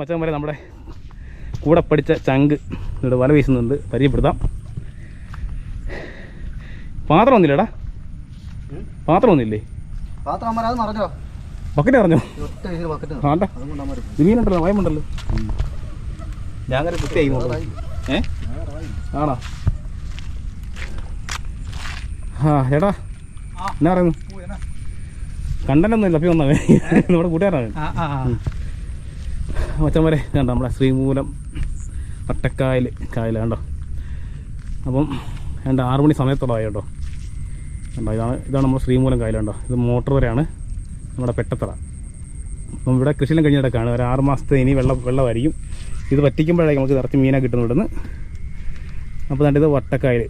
മച്ചാൻ വരെ നമ്മുടെ കൂടെ പഠിച്ച ചങ്ക് ഇവിടെ വല വീശുന്നുണ്ട്. പരിചയപ്പെടുത്താം. പാത്രം ഒന്നില്ലേടാ പാത്രം ഒന്നില്ലേ ബക്കറ്റ് പറഞ്ഞോ ഒറ്റ ഇതിൽ ബക്കറ്റ് വേണ്ട അതും കൊണ്ട് അമ്മ ഇത് മീനുണ്ടല്ലോ വയമുണ്ടല്ലോ ഞാൻ കുത്തിയായി നോക്കാം. ഏ? ആണോ? ആ ചേട്ടാ. എന്നാ പറയുന്നു? കണ്ടനൊന്നും ഇല്ല അപ്പം വന്നേ നമ്മുടെ കൂട്ടുകാരാണ് മച്ചന്മാരെ കണ്ടോ? നമ്മളെ ശ്രീമൂലം വട്ടക്കായൽ കായൽ കണ്ടോ? അപ്പം രണ്ട് ആറു മണി സമയത്തോളമായി കേട്ടോ. കണ്ടോ? ഇതാണ് ഇതാണ് നമ്മുടെ ശ്രീമൂലം കായൽ കണ്ടോ? ഇത് മോട്ടോർ വരെയാണ് നമ്മുടെ പെട്ടത്തറ. അപ്പം ഇവിടെ കൃഷിയെല്ലാം കഴിഞ്ഞ് കിടക്കുകയാണ് ഒരു ആറ് മാസത്തെ ഇനി വെള്ളം വെള്ളമായിരിക്കും. ഇത് വറ്റിക്കുമ്പോഴായിരിക്കും നമുക്ക് നിറച്ച് മീനെ കിട്ടുന്നു ഇവിടുന്ന്. അപ്പോൾ ദാണ്ട് ഇത് വട്ടക്കായൽ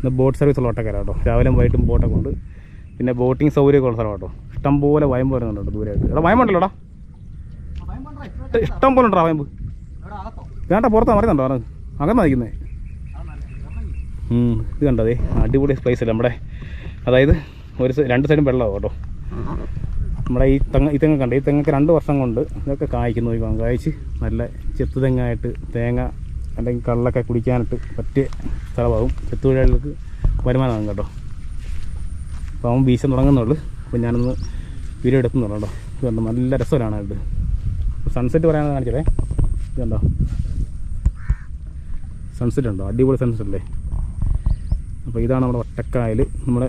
ഇത് ബോട്ട് സർവീസ് ഉള്ള വട്ടക്കാരാണ് കേട്ടോ. രാവിലെ വൈകിട്ടും ബോട്ടൊക്കെ ഉണ്ട്. പിന്നെ ബോട്ടിങ് സൗകര്യമൊക്കെ ഉള്ള സ്ഥലം കേട്ടോ. ഇഷ്ടംപോലെ വയം വരുന്നുണ്ട് ദൂരമായിട്ട് എടാ വയമ്പുണ്ടല്ലോടാ ഇഷ്ടം പോലെ ഉണ്ടോ വയമ്പ്. വേണ്ട പുറത്താ മറിയുന്നുണ്ടോ? അത് അകന്നാ നിൽക്കുന്നത് ഇത് കണ്ടതേ അടിപൊളി പ്ലേസ് അല്ലേ നമ്മുടെ? അതായത് ഒരു രണ്ട് സൈഡും വെള്ളമാവും കേട്ടോ. നമ്മുടെ ഈ തെങ്ങ് ഈ തെങ്ങ് കണ്ട ഈ തെങ്ങൊക്കെ രണ്ട് വർഷം കൊണ്ട് ഇതൊക്കെ കായ്ക്കുന്നു നോക്കാം കായ്ച്ച് നല്ല ചെത്തു തെങ്ങായിട്ട് തേങ്ങ അല്ലെങ്കിൽ കള്ളൊക്കെ കുടിക്കാനായിട്ട് പറ്റിയ സ്ഥലമാകും. ചെത്തുതൊഴിലാളികൾക്ക് വരുമാനമാകും കേട്ടോ. അപ്പോൾ അവൻ വീശം തുടങ്ങുന്നുള്ളൂ. അപ്പോൾ ഞാനൊന്ന് വീഡിയോ എടുക്കുന്നുള്ളൂ കേട്ടോ. നല്ല രസമാണ് ഇത് സൺസെറ്റ് പറയാൻ കാണിച്ചേ ഇതുണ്ടോ? സൺസെറ്റ് ഉണ്ടോ? അടിപൊളി സൺസെറ്റ് അല്ലേ? അപ്പോൾ ഇതാണ് നമ്മുടെ ഒറ്റക്കായൽ. നമ്മുടെ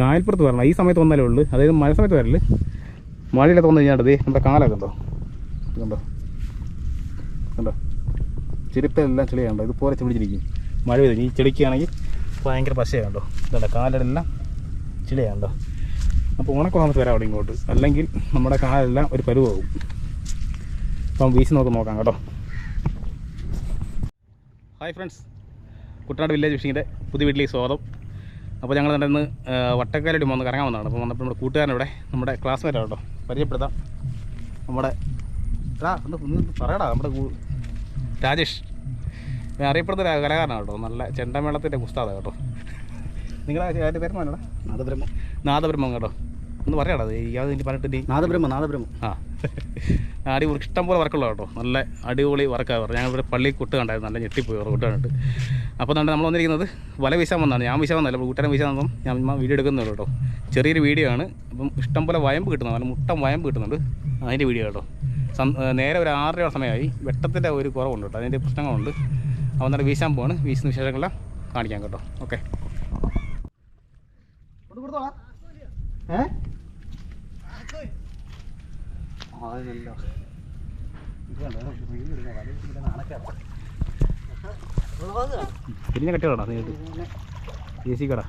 കായൽപ്പുറത്ത് വരണം. ഈ സമയത്ത് വന്നാലേ ഉള്ളൂ. അതായത് മഴ സമയത്ത് വരൽ. മഴയിലൊക്കെ വന്നു കഴിഞ്ഞാൽ ദേ നമ്മുടെ കാലൊക്കെ ഉണ്ടോ? ഇതുണ്ടോ? കണ്ടോ ചെരുപ്പെല്ലാം ചെളിയുണ്ടോ ഇതുപോലെ ചെളിച്ചിരിക്കും. മഴ പെയ്തു ഈ ചെളിക്കുകയാണെങ്കിൽ ഭയങ്കര പശയുണ്ടോ ഇതുണ്ടോ? കാലെല്ലാം ചെളിയാണ്ടോ അപ്പോൾ ഉണക്കം നമുക്ക് വരാം അവിടെ ഇങ്ങോട്ട്. അല്ലെങ്കിൽ നമ്മുടെ കാലെല്ലാം ഒരു പരുവാകും. അപ്പം വീശി നോക്ക് നോക്കാം കേട്ടോ. ഹായ് ഫ്രണ്ട്സ് കുട്ടനാട് വില്ലേജ് ഫിഷിങ്ങിന്റെ പുതിയ വീട്ടിലേക്ക് സ്വാഗതം. അപ്പോൾ ഞങ്ങൾ നടന്ന് വട്ടക്കാലടി വന്ന് കറങ്ങാൻ വന്നതാണ്. അപ്പോൾ വന്നപ്പോൾ നമ്മുടെ കൂട്ടുകാരൻ ഇവിടെ നമ്മുടെ ക്ലാസ്മേറ്റാണ് കേട്ടോ. പരിചയപ്പെടുത്താം. നമ്മുടെ എടാ ഒന്ന് ഒന്ന് പറയടാ നമ്മുടെ രാജേഷ്. ഞാൻ അറിയപ്പെടുന്ന കലാകാരനാണ് കേട്ടോ. നല്ല ചെണ്ടമേളത്തിന്റെ പുസ്തകമാണ് കേട്ടോ. നിങ്ങളുടെ പേര് മോനടാ? നാദബ്രഹ്മം. നാദബ്രഹ്മം കേട്ടോ. ഒന്ന് പറയാടാ എനിക്ക് പറഞ്ഞിട്ട് നാദബ്രഹ്മം നാദബ്രഹ്മം. ആ. അടിപൊളി ഇഷ്ടം പോലെ വർക്കുള്ള കേട്ടോ. നല്ല അടിപൊളി വർക്കാണ് പറഞ്ഞത്. ഞങ്ങളിവിടെ പള്ളി കുട്ട് കണ്ടായിരുന്നു. നല്ല ഞെട്ടിപ്പോയി കുട്ട് കണ്ടിട്ട്. അപ്പോൾ തന്നെ നമ്മൾ വന്നിരിക്കുന്നത് വല വീശാൻ വന്നതാണ്. ഞാൻ വീശാൻ വന്നല്ല കൂട്ടുകാരൻ വീശാൻ വന്നപ്പം ഞാൻ വീഡിയോ എടുക്കുന്നുള്ളൂ കേട്ടോ. ചെറിയൊരു വീഡിയോ ആണ്. അപ്പം ഇഷ്ടം പോലെ വയമ്പ് കിട്ടുന്നത് നല്ല മുട്ടം വയമ്പ് കിട്ടുന്നുണ്ട്. അതിന്റെ വീഡിയോ കേട്ടോ. നേരെ ഒരു ആറര സമയമായി. വെട്ടത്തിന്റെ ഒരു കുറവുണ്ട് കേട്ടോ. അതിന്റെ പ്രശ്നങ്ങളുണ്ട്. അപ്പോൾ എന്നിട്ട് വീശാൻ പോവാണ്. വീശുന്ന വിശേഷങ്ങളെല്ലാം കാണിക്കാം കേട്ടോ. ഓക്കെ. ഏ ആ, അതല്ല. ഇത് കണ്ടോ, ഇത് reel എടുക്കാൻ വല ഇങ്ങനെ നാണക്കേടാ. ഉള്ളതാ. പിന്നെ കട്ടികളാ നീട്ട് എ സി കട.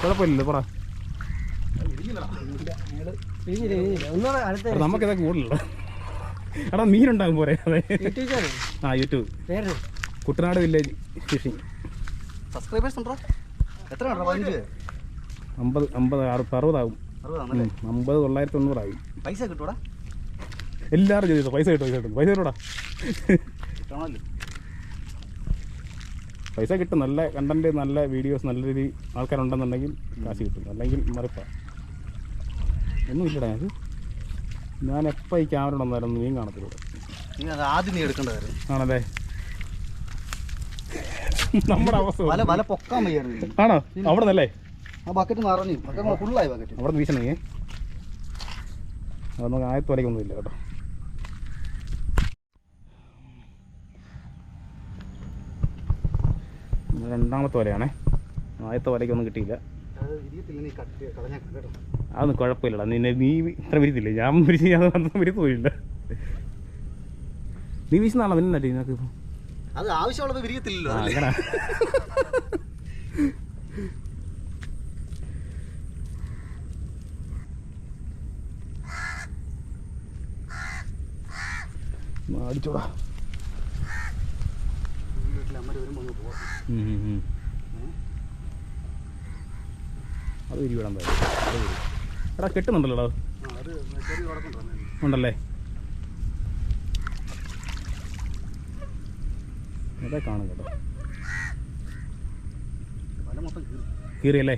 കുഴപ്പമില്ലല്ലോ പറ നമുക്കിതൊക്കെ കൂടുതലല്ലോ എടാ മീനുണ്ടാകും പോരെ അതെ. ആ YouTube. Kuttanad village fishing. Subscribers ഉണ്ടോ? എത്ര അമ്പത് അമ്പത് അറുപത് അറുപതാകും അമ്പത് തൊള്ളായിരത്തി തൊണ്ണൂറാകും പൈസ കിട്ടൂടാ? എല്ലാവരും ചോദിച്ചോ പൈസ കിട്ടും പൈസ കിട്ടും പൈസ കിട്ടൂടാ? പൈസ കിട്ടും നല്ല കണ്ടന്റ് നല്ല വീഡിയോസ് നല്ല രീതി ആൾക്കാരുണ്ടെന്നുണ്ടെങ്കിൽ കാശ് കിട്ടും. അല്ലെങ്കിൽ മറിപ്പ. ഒന്നുമില്ലടാ ഞാൻ എപ്പോൾ ഈ ക്യാമറ ഉണ്ടെന്നായിരുന്നു നീ കാണത്തില്ല അത് ആദ്യം നീ എടുക്കേണ്ട കാര്യം ആണല്ലേ? നമ്മുടെ അവസ്ഥ ആണോ? അവിടെ നിന്നല്ലേ ആ ബക്കറ്റ് നിറഞ്ഞു. ബക്കറ്റ് ഫുള്ളായി ബക്കറ്റ് അവിടെ നിന്ന് വീശണേ. അത് നമുക്ക് ആയത്ത് വലയ്ക്കൊന്നും ഇല്ല കേട്ടോ. രണ്ടാമത്തെ വലയാണേ. ആദ്യത്തെ വലയ്ക്കൊന്നും കിട്ടിയില്ല അതൊന്നും കുഴപ്പമില്ലടാ. നിന്നെ നീ ഇത്ര വിരിത്തില്ലേ ഞാൻ വിരിച്ച് ഞാൻ അന്ന് വിരിത്ത് പോയില്ല നീ വീശുന്നാണോ പിന്നെ നിനക്ക് അത് ആവശ്യമുള്ളത് വിരിയത്തില്ലല്ലോ ആ, അതല്ലേ? അങ്ങനെ ഒന്ന് അടിച്ചോടാ. അത് വിരിവിടാൻ പറ്റും എടാ കെട്ടുന്നുണ്ടല്ലോ ഉണ്ടല്ലേ? അതെ കാണും കേട്ടോ. കീറി കീറിയല്ലേ?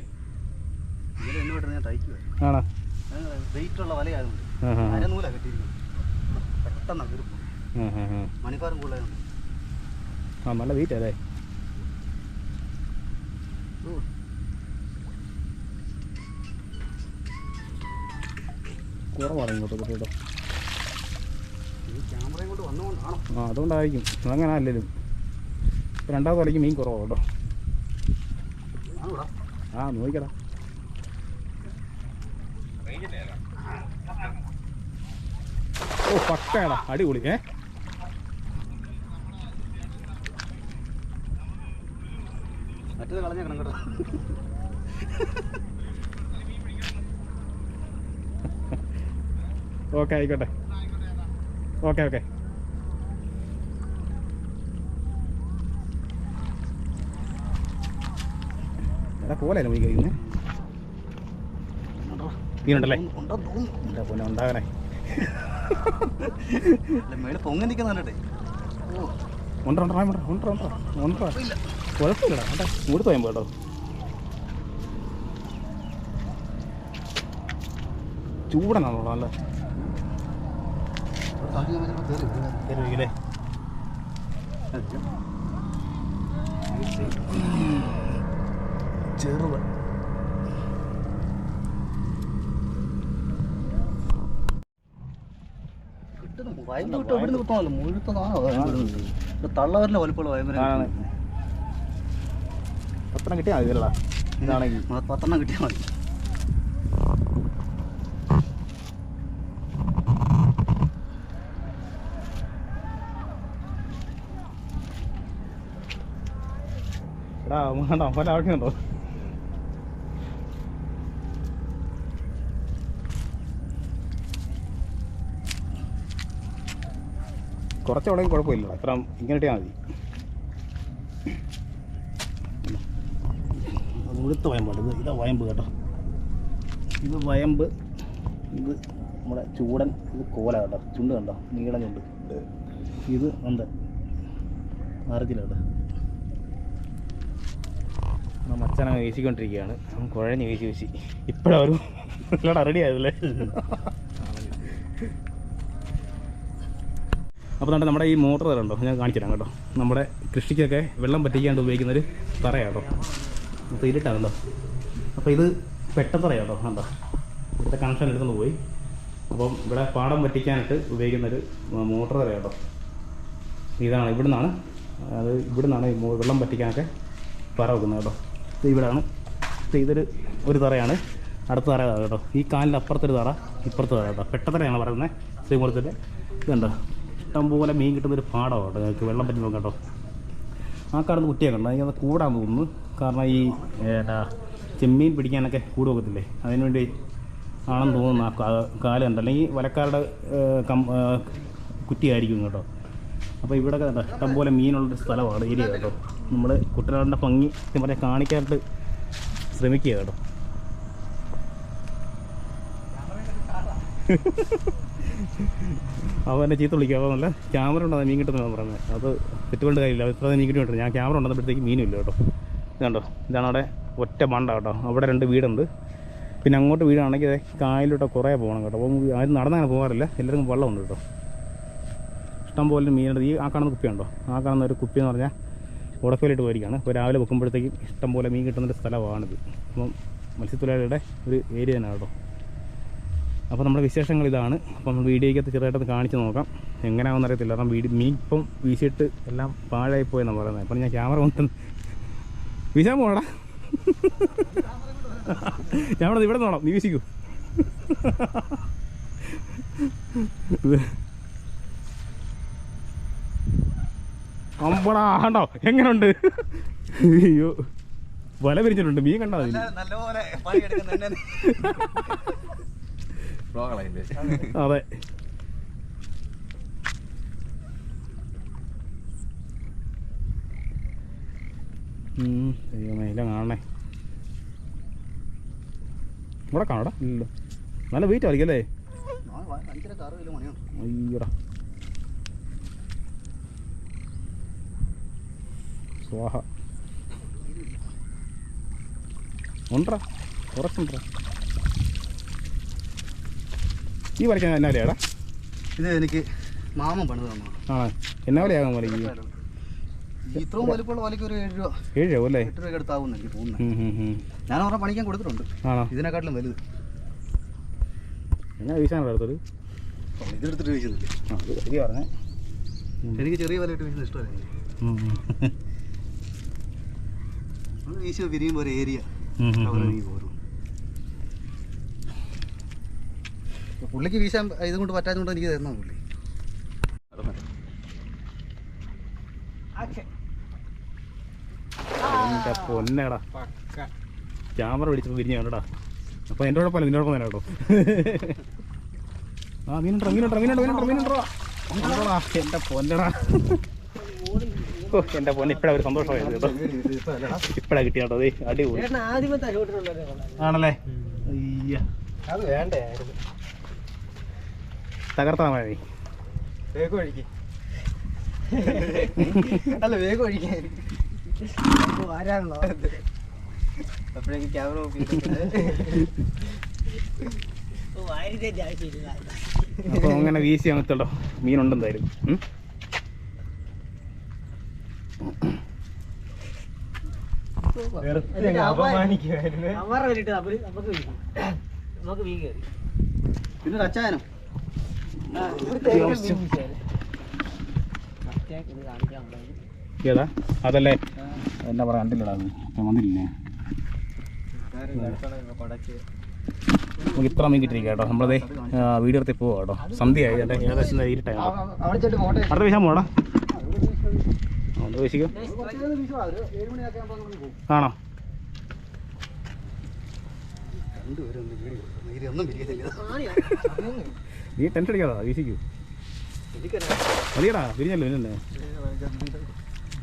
ആണോ? വെയിറ്റുള്ള വലയായതുകൊണ്ട്. അരനൂല കെട്ടിയിരിക്കുന്നത്. പെട്ടെന്ന് ആ മണിപ്പാറും കൂടുതലാണ് ആ നല്ല അല്ലേ? കുറവാണ് ഇങ്ങോട്ട് കേട്ടോ ആ അതുകൊണ്ടായിരിക്കും. അതങ്ങനെ അല്ലല്ലോ. ഇപ്പം രണ്ടാമത് വലയ്ക്ക് മീൻ കുറവാണ് കേട്ടോ. ആ നോക്കടാ ഓ പക്കടാ. അടിപൊളി. ഏ? മറ്റേത് കളഞ്ഞേക്കണം കേട്ടോ. ഓക്കെ ആയിക്കോട്ടെ. Okay okay. എടാ കോലല്ലേ പോയി മീനുണ്ടല്ലേ? പൊന്നെ ഉണ്ടാകണേ മേളിൽ പൊങ്ങി ഉണ്ട ഉണ്ട ഉണ്ട ഉണ്ട ഉണ്ട കുഴപ്പമില്ലടാ. ഉണ്ട ഇങ്ങോട്ട് പോയാൽ കേട്ടോ. ചൂടനാണോ നല്ല. ചെറുത് കിട്ടുന്നു വയമ്പ് കിട്ടും ഇവിടുന്ന് കിട്ടണമല്ലോ മുഴുത്തതാണോ? തള്ളവരിലെ വലുപ്പമുള്ള വയമ്പര പത്രം കിട്ടിയാൽ മതി ഇതല്ലടാ ഇതാണെങ്കിൽ. പത്തെണ്ണം കിട്ടിയാൽ മതി. എടാ വേണ്ട ആവശ്യമുണ്ടോ കുറച്ചവിടെ കുഴപ്പമില്ല അത്ര ഇങ്ങനെ ഇട്ടാൽ മതി. മുഴുത്ത വയമ്പാണ് ഇത് ഇതാ വയമ്പ് കേട്ടോ. ഇത് വയമ്പ് ഇത് നമ്മുടെ ചൂടൻ ഇത് കോല കേട്ടോ. ചുണ്ട് കണ്ടോ? നീള ചുണ്ട്. ഇത് ഉണ്ട് അറിഞ്ഞില്ല കേട്ടോ മച്ചാനങ്ങ് വീശിക്കൊണ്ടിരിക്കുകയാണ്. കുഴഞ്ഞ് വീശി വീശി. ഇപ്പോഴും റെഡി ആയതല്ലേ? അപ്പോൾ നമ്മുടെ നമ്മുടെ ഈ മോട്ടർ തരണ്ടോ ഞാൻ കാണിച്ചു തരാം കേട്ടോ. നമ്മുടെ കൃഷിക്കൊക്കെ വെള്ളം പറ്റിക്കാണ്ട് ഉപയോഗിക്കുന്നൊരു തറയാട്ടോ ഇരുട്ടാണ് കേട്ടോ അപ്പോൾ ഇത് പെട്ടത്തറയാണ് കേട്ടോ എന്താ ഇവിടുത്തെ കണക്ഷൻ എടുത്തുകൊണ്ട് പോയി. അപ്പം ഇവിടെ പാടം വറ്റിക്കാനായിട്ട് ഉപയോഗിക്കുന്നൊരു മോട്ടർ തറയാട്ടോ ഇതാണ് ഇവിടുന്നാണ്. അത് ഇവിടുന്നാണ് വെള്ളം പറ്റിക്കാനൊക്കെ പറ വെക്കുന്നത് കേട്ടോ. ഇത് ഇവിടാണ്. ഇത് ഇതൊരു ഒരു തറയാണ്. അടുത്ത തറ കേട്ടോ. ഈ കാലിന്റെ അപ്പുറത്തൊരു തറ ഇപ്പുറത്തെ തറ കേട്ടോ. പെട്ടത്തറയാണ് പറയുന്നത് ശ്രീമൂലത്തിന്റെ ഇതുണ്ടോ ഇഷ്ടംപോലെ മീൻ കിട്ടുന്നൊരു പാടമാണ് കേട്ടോ. ഞങ്ങൾക്ക് വെള്ളം പറ്റി നോക്കാം കേട്ടോ. ആ കാണുന്ന കുട്ടിയൊക്കെ ഉണ്ട് അതിനകത്ത് കൂടാൻ തോന്നുന്നു കാരണം ഈ ഏട്ടാ ചെമ്മീൻ പിടിക്കാനൊക്കെ കൂട് വെക്കത്തില്ലേ അതിനുവേണ്ടി ആണെന്ന് തോന്നുന്നു ആ കാലം കണ്ട. അല്ലെങ്കിൽ വലക്കാരുടെ കം കുറ്റിയായിരിക്കും കേട്ടോ. അപ്പോൾ ഇവിടെ കണ്ടോ ഇഷ്ടംപോലെ മീനുള്ളൊരു സ്ഥലമാണ് ഏരിയ കേട്ടോ. നമ്മൾ കുട്ടനാടിന്റെ ഭംഗി പറഞ്ഞാൽ കാണിക്കാനായിട്ട് ശ്രമിക്കുക കേട്ടോ. അവൻ എന്നെ ചീത്ത അപ്പോൾ നല്ല ക്യാമറ ഉണ്ടോ മീൻ കിട്ടുന്നതാണ് പറഞ്ഞത് അത് തെറ്റുകൊണ്ട് കാര്യമില്ല. ഇത്ര മീൻ കിട്ടുന്നുണ്ട് ഞാൻ ക്യാമറ ഉണ്ടെന്നപ്പോഴത്തേക്ക് മീനും ഇല്ല കേട്ടോ ഇതാണ്ടോ ഇതാണ് അവിടെ ഒറ്റ മണ്ട കേട്ടോ. അവിടെ രണ്ട് വീടുണ്ട്. പിന്നെ അങ്ങോട്ട് വീടാണെങ്കിൽ കായലോട്ടോ കുറേ പോകണം കേട്ടോ. അപ്പം ആരും നടന്നങ്ങനെ പോകാറില്ല. എല്ലാവർക്കും വെള്ളമുണ്ട് കേട്ടോ. ഇഷ്ടം പോലെ മീനുണ്ട് ഈ ആ കാണുന്ന കുപ്പിയുണ്ടോ? ആ കാണുന്ന ഒരു കുപ്പി എന്ന് പറഞ്ഞാൽ ഉടക്കയിലിട്ട് പോയിരിക്കുകയാണ്. അപ്പോൾ രാവിലെ വെക്കുമ്പോഴത്തേക്കും ഇഷ്ടം പോലെ മീൻ കിട്ടുന്നൊരു സ്ഥലമാണിത്. അപ്പം മത്സ്യത്തൊഴിലാളിയുടെ ഒരു ഏരിയ തന്നെ കേട്ടോ. അപ്പോൾ നമ്മുടെ വിശേഷങ്ങൾ ഇതാണ്. അപ്പം നമ്മൾ വീഡിയോയ്ക്കകത്ത് ചെറുതായിട്ടൊന്ന് കാണിച്ച് നോക്കാം. എങ്ങനെയാണെന്ന് അറിയത്തില്ല. കാരണം വീഡിയോ മീൻ ഇപ്പം വീശിയിട്ട് എല്ലാം പാഴായി പോയെന്നാണ് പറയുന്നത്. അപ്പം ഞാൻ ക്യാമറ കൊണ്ട് വീശാൻ പോകണടാ ഞാൻ ഇവിടെ നോണം. നീ വീശിക്കൂ. അമ്പടാ കണ്ടോ? എങ്ങനെയുണ്ട് അയ്യോ വല പിരിച്ചിട്ടുണ്ട് മീൻ കണ്ടോ നല്ലപോലെ അതെ ദൈവമേ ഇല്ല കാണണേ. ഇവിടെ കാണടാ. ഇല്ലല്ലോ നല്ല വെയിറ്റ് ആയിരിക്കും അല്ലേ? അയ്യടാ. സ്വാഹ. ഉണ്ടടാ. കുറച്ചുണ്ടടാ ഈ വരയ്ക്കാൻ എന്നാ വിലയാടാ? ഇത് എനിക്ക് മാമൻ പണിത് തന്നു. ആ എന്നാ വിലയാകാൻ വലയ്ക്ക് ഇത്രയും വലിപ്പമുള്ള വലയ്ക്ക് ഒരു ഏഴ് രൂപ. ഏഴ് രൂപ അല്ലേ? എട്ട് രൂപ എടുത്താവുന്നു എനിക്ക് ഉം. ഞാൻ പറഞ്ഞാൽ പണിക്കാൻ കൊടുത്തിട്ടുണ്ട്. ആണോ? ഇതിനെക്കാട്ടിലും വലുത്. എങ്ങനെ വീശാനുള്ള അടുത്തത്? ഇതെടുത്തിട്ട് വീശുന്നില്ല? ആ പറഞ്ഞേ. എനിക്ക് ചെറിയ വലയിട്ട് വീശുന്ന ഇഷ്ടമല്ല ഉം. പിരിയുമ്പോൾ ഒരു ഏരിയ. അവിടെ കവർ ഉം. നീ പോരും പുള്ളിക്ക് വീശാൻ ഇതും കൊണ്ട് പറ്റാത്തതുകൊണ്ട് എനിക്ക് തരുന്ന പുള്ളി. പൊന്നേടാ. ക്യാമറ പിടിച്ചപ്പോൾ വിരിഞ്ഞു വേണ്ടടാ അപ്പോൾ എന്റെ കുഴപ്പമില്ല നിന്റെ കുഴപ്പം തന്നെ കേട്ടോ. ആ മീനുണ്ടോ മീനുണ്ടോ മീനുണ്ടോ മീനുണ്ടോ മീനുണ്ടോ. ഉണ്ടോടാ എന്റെ പൊന്നടാ. ഓ എന്റെ പൊന്നെ ഇപ്പഴാ ഒരു സന്തോഷമായത് കേട്ടോ. ഇപ്പഴാ കിട്ടിയ കേട്ടോ അടിപൊളി. ആണല്ലേ? അയ്യ. അത് വേണ്ടേ തകർത്താ മതി. വേഗം ഒഴിക്ക്. അല്ല വേഗം ഒഴിക്കാൻ അപ്പോഴേക്ക് ക്യാമറ അപ്പൊ അങ്ങനെ വീശി അങ്ങത്തുള്ളോ മീനുണ്ടെന്തായാലും. ഉം? പിന്നെ ഒരു അച്ചായനം? ഏതാ? അതല്ലേ? എന്നാ പറയാ കണ്ടില്ലടാ വന്നില്ലേ നമുക്ക് ഇത്ര മീൻ കിട്ടിയിരിക്കുക കേട്ടോ. നമ്മളത് വീഡിയോ എടുത്ത് പോവാം കേട്ടോ. സന്ധ്യയായി. ചേട്ടാ ഏകദേശം ദേ ഇരുട്ടായി അടുത്ത വീശാൻ പോടാ അടുത്ത വീശിക്കോ. ആണോ രണ്ടുപേരും ഒന്ന് വീഡിയോ ഒന്നും പിരിയത്തില്ല നീ ടെൻഷൻ അടിക്കാതാ വീശിക്കൂ. വലിയടാ വിരിഞ്ഞല്ലോ വിരിഞ്ഞല്ലേ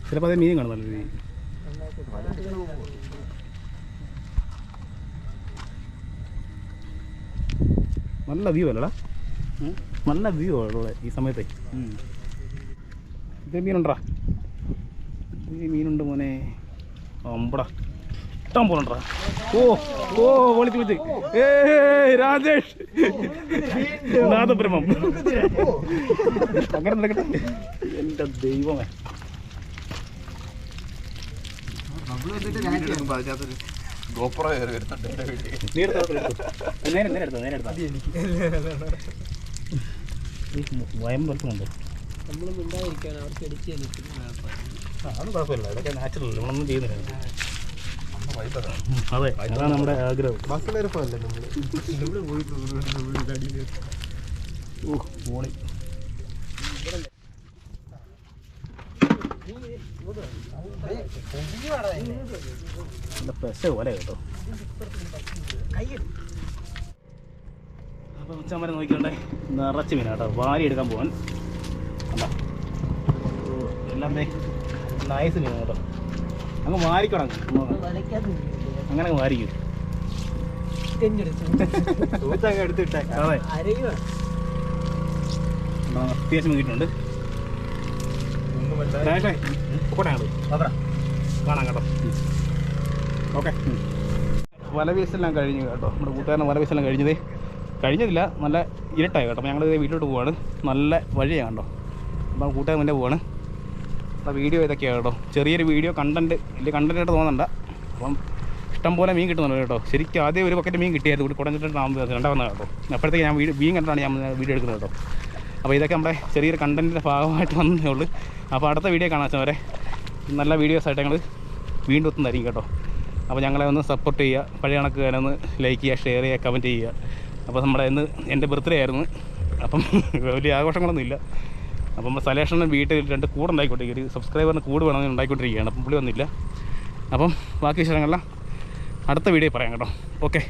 ചിലപ്പോൾ അതേ മീൻ കാണും നല്ല രീതി നല്ല വ്യൂ അല്ലടാ നല്ല വ്യൂ അവിടെ ഈ സമയത്തെ. ഇത് മീനുണ്ടാ ഈ മീനുണ്ട് മോനെ. അമ്പടാ. ഇഷ്ടം പോലണ്ടാ ഓ ഓ വിളിച്ച് വിളിച്ച് ഏ രാജേഷ്. നാദബ്രഹ്മം. അങ്ങനെ നടക്കട്ടെ എന്റെ ദൈവമേ. നീ എടുത്തോ, എടുത്തോ. നേരെ നേരെ എടുത്തോ നേരെ എടുത്തോ ഈ വയം അത് കുഴപ്പമില്ല. ഇതൊക്കെ നാച്ചുറൽ നമ്മളൊന്നും ചെയ്യുന്നില്ല. അതെ അതാണ് നമ്മുടെ ആഗ്രഹം. ഓ പോണി. നല്ല പെസ പോലെ കേട്ടോ. അപ്പോൾ ഉച്ചമരം നോക്കിക്കോണ്ടേ നിറച്ച് മീനാ കേട്ടോ. വാരി എടുക്കാൻ പോകാൻ കണ്ടോ? എല്ലാം നൈസ് മീനാ കേട്ടോ. അങ്ങ് മാറിക്കണം അങ്ങനെ അതെ. എന്നാ അത്യാവശ്യം കിട്ടിയിട്ടുണ്ട്. കാണാം കേട്ടോ. ഓക്കെ. വല വീസെല്ലാം കഴിഞ്ഞു കേട്ടോ. നമ്മുടെ കൂട്ടുകാരൻ വല വീസെല്ലാം കഴിഞ്ഞതേ. കഴിഞ്ഞതില്ല. നല്ല ഇരട്ടായി കേട്ടോ. ഞങ്ങൾ വീട്ടിലോട്ട് പോവാണ്. നല്ല വഴിയാണ് കേട്ടോ. അപ്പം കൂട്ടുകാരൻ മുന്നേ പോവാണ്. വീഡിയോ ഇതൊക്കെയാണ്? കേട്ടോ ചെറിയൊരു വീഡിയോ കണ്ടന്റ് വലിയ കണ്ടന്റ് തോന്നണ്ട. അപ്പം ഇഷ്ടം പോലെ മീൻ കിട്ടുന്നുണ്ട് കേട്ടോ. ശരിക്കും ആദ്യം ഒരു പക്കറ്റ് മീൻ കിട്ടിയായിരുന്നു. കൂടി കുടഞ്ഞിട്ട് രണ്ടാമത് കേട്ടോ അപ്പോഴത്തേക്ക് ഞാൻ വീഡിയോ മീൻ കണ്ടിട്ടാണ് ഞാൻ വീഡിയോ എടുക്കുന്നത് കേട്ടോ. അപ്പോൾ ഇതൊക്കെ നമ്മുടെ ചെറിയൊരു കണ്ടന്റിന്റെ ഭാഗമായിട്ട് വന്നേ ഉള്ളൂ. അപ്പോൾ അടുത്ത വീഡിയോ കാണാൻ വരെ നല്ല വീഡിയോസ് ആയിട്ട് ഞങ്ങൾ വീണ്ടും എത്തുന്നതായിരിക്കും കേട്ടോ. അപ്പോൾ ഞങ്ങളെ ഒന്ന് സപ്പോർട്ട് ചെയ്യുക. പഴയ കണക്ക് ഒന്ന് ലൈക്ക് ചെയ്യുക ഷെയർ ചെയ്യുക കമന്റ് ചെയ്യുക. അപ്പോൾ നമ്മുടെ ഇന്ന് എന്റെ ബർത്ത്ഡേ ആയിരുന്നു. അപ്പം വലിയ ആഘോഷങ്ങളൊന്നും ഇല്ല അപ്പം നമ്മൾ സലേഷന് വീട്ടിൽ രണ്ട് കൂടെ ഉണ്ടായിക്കൊണ്ടിരിക്കുക ഒരു സബ്സ്ക്രൈബറിന് കൂട് വേണമെന്ന് ഉണ്ടായിക്കൊണ്ടിരിക്കുകയാണ്. അപ്പം പുള്ളി വന്നില്ല. അപ്പം ബാക്കി വിശേഷങ്ങളെല്ലാം അടുത്ത വീഡിയോ പറയാം കേട്ടോ. ഓക്കെ